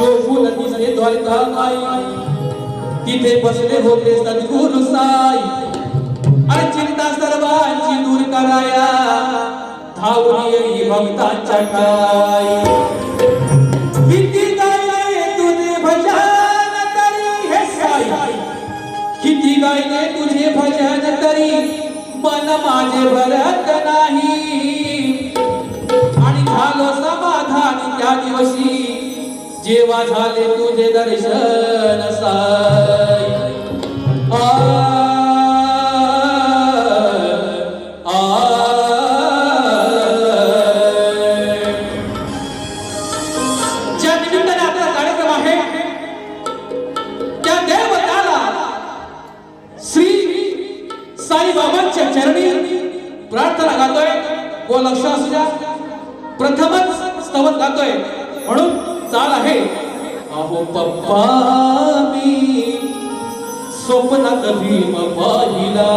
शोभू नदी से द्वारिका आई तिथे बसले होते सद्गुरु साई. आणि चिंता सर्वांची दूर कराया. धावून येई भक्तांच्या काय किती गायले तुझे भजन तरी हे साई. किती गायले तुझे भजन तरी मन माझे भरत नाही. आणि झालो समाधान त्या दिवशी. जेव्हा झाले तुझे दर्शन साई. अहो पप्पा मी स्वप्नात भीम पाहिला.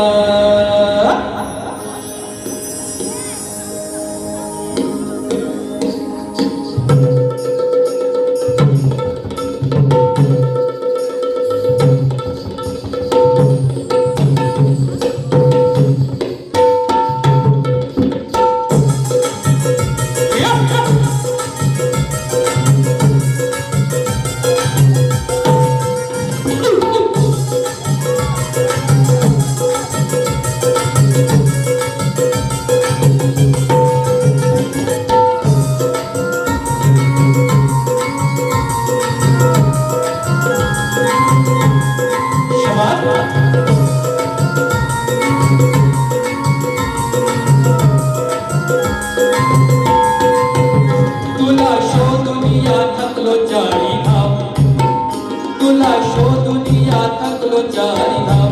দুলা সো দুনিয়া থাকল চারি না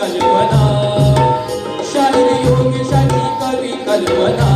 कल्पना शाहीर योगीशाही कवी कल्पना